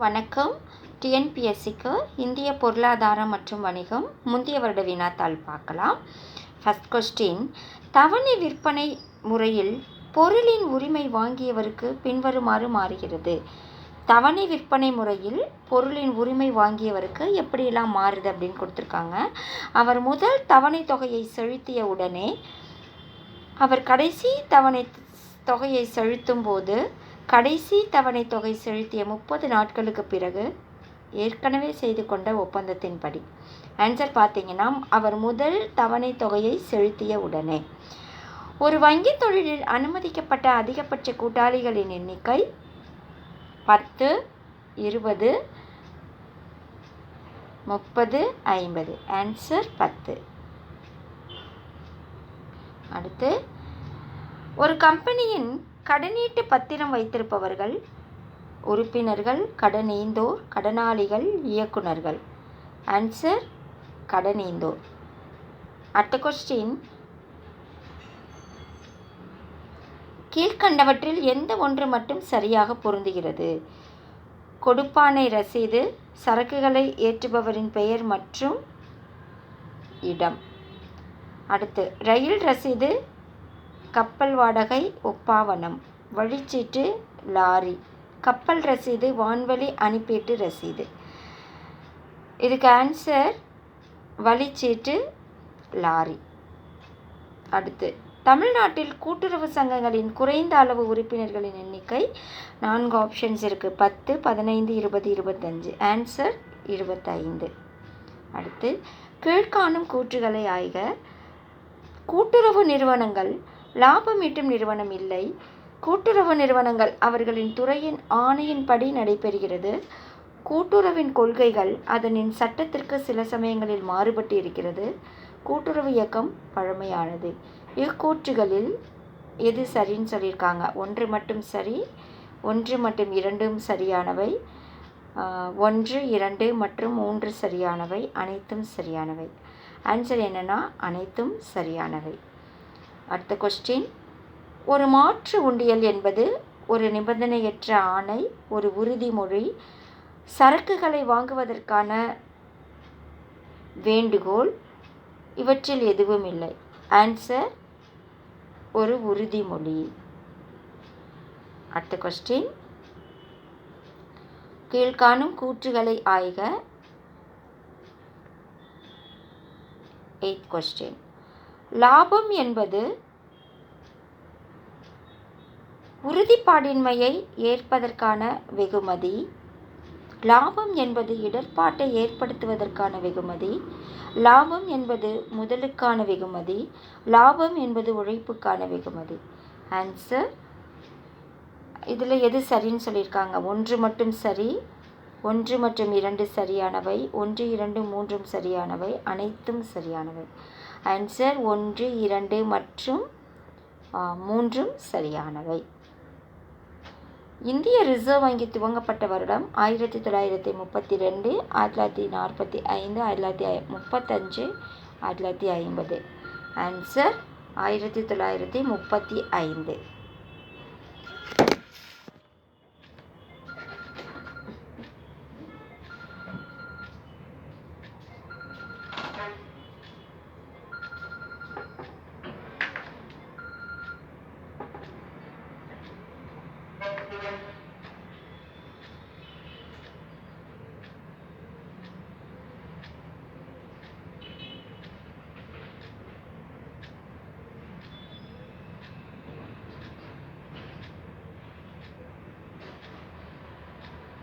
வணக்கம். டிஎன்பிஎஸ்சிக்கு இந்திய பொருளாதாரம் மற்றும் வணிகம் முந்தைய வருட வினாத்தாள் பார்க்கலாம். ஃபஸ்ட் கொஸ்டின் தவணை விற்பனை முறையில் பொருளின் உரிமை வாங்கியவருக்கு பின்வருமாறு மாறுகிறது. தவணை விற்பனை முறையில் பொருளின் உரிமை வாங்கியவருக்கு எப்படியெல்லாம் மாறுது அப்படின்னு கொடுத்துருக்காங்க. அவர் முதல் தவணை தொகையை செலுத்திய உடனே அவர் கடைசி தவணை தொகையை செலுத்தும் போது கடைசி தவணை தொகை செலுத்திய முப்பது நாட்களுக்கு பிறகு ஏற்கனவே செய்து கொண்ட ஒப்பந்தத்தின்படி. ஆன்சர் பார்த்தீங்கன்னா அவர் முதல் தவணை தொகையை செலுத்திய உடனே. ஒரு வங்கி தொழிலில் அனுமதிக்கப்பட்ட அதிகபட்ச கூட்டாளிகளின் எண்ணிக்கை பத்து இருபது முப்பது ஐம்பது. ஆன்சர் பத்து. அடுத்து ஒரு கம்பெனியின் கடனீட்டு பத்திரம் வைத்திருப்பவர்கள் உறுப்பினர்கள் கடனீந்தோர் கடனாளிகள் இயக்குனர்கள் ஆன்சர் கடனீந்தோர். அடுத்த கொஸ்டின் கீழ்கண்டவற்றில் எந்த ஒன்று மட்டும் சரியாக பொருந்துகிறது? கொடுப்பானை ரசீது சரக்குகளை ஏற்றுபவரின் பெயர் மற்றும் இடம். அடுத்து ரயில் ரசீது கப்பல் வாடகை ஒப்பாவனம். வழிச்சீட்டு லாரி. கப்பல் ரசீது வான்வழி அனுப்பீட்டு ரசீது. இதுக்கு ஆன்சர் வழிச்சீட்டு லாரி. அடுத்து தமிழ்நாட்டில் கூட்டுறவு சங்கங்களின் குறைந்த அளவு உறுப்பினர்களின் எண்ணிக்கை நான்கு ஆப்ஷன்ஸ் இருக்குது பத்து பதினைந்து இருபது இருபத்தஞ்சு. ஆன்சர் இருபத்தைந்து. அடுத்து கீழ்காணும் கூற்றுகளை ஆய்க. கூட்டுறவு நிறுவனங்கள் லாபம் ஈட்டும் நிறுவனம் இல்லை. கூட்டுறவு நிறுவனங்கள் அவர்களின் துறையின் ஆணையின்படி நடைபெறுகிறது. கூட்டுறவின் கொள்கைகள் அதனின் சட்டத்திற்கு சில சமயங்களில் மாறுபட்டு இருக்கிறது. கூட்டுறவு இயக்கம் பழமையானது. இக்கூற்றுகளில் எது சரின்னு சொல்லியிருக்காங்க. ஒன்று மட்டும் சரி ஒன்று மற்றும் இரண்டும் சரியானவை ஒன்று இரண்டு மற்றும் மூன்று சரியானவை அனைத்தும் சரியானவை. ஆன்சர் என்னென்னா அனைத்தும் சரியானவை. அடுத்த கொஸ்டின் ஒரு மாற்று உண்டியல் என்பது ஒரு நிபந்தனையற்ற ஆணை ஒரு உறுதிமொழி சரக்குகளை வாங்குவதற்கான வேண்டுகோள் இவற்றில் எதுவும் இல்லை. ஆன்சர் ஒரு உறுதிமொழி. அடுத்த கொஸ்டின் கீழ்காணும் கூற்றுகளை ஆய்க. எயித் கொஸ்டின் லாபம் என்பது உறுதிப்பாடின்மையை ஏற்பதற்கான வெகுமதி. லாபம் என்பது இடர்பாட்டை ஏற்படுத்துவதற்கான வெகுமதி. லாபம் என்பது முதலுக்கான வெகுமதி. லாபம் என்பது உழைப்புக்கான வெகுமதி. ஆன்சர் இதில் எது சரின்னு சொல்லியிருக்காங்க. ஒன்று மட்டும் சரி ஒன்று மற்றும் இரண்டு சரியானவை ஒன்று இரண்டு மூன்றும் சரியானவை அனைத்தும் சரியானவை. ஆன்சர் ஒன்று இரண்டு மற்றும் மூன்றும் சரியானவை. இந்திய ரிசர்வ் வங்கி துவங்கப்பட்ட வருடம் ஆயிரத்தி தொள்ளாயிரத்தி முப்பத்தி ரெண்டு ஆயிரத்தி தொள்ளாயிரத்தி நாற்பத்தி ஐந்து ஆயிரத்தி தொள்ளாயிரத்தி முப்பத்தஞ்சு ஆயிரத்தி தொள்ளாயிரத்தி ஐம்பது. ஆன்சர் ஆயிரத்தி தொள்ளாயிரத்தி முப்பத்தி ஐந்து.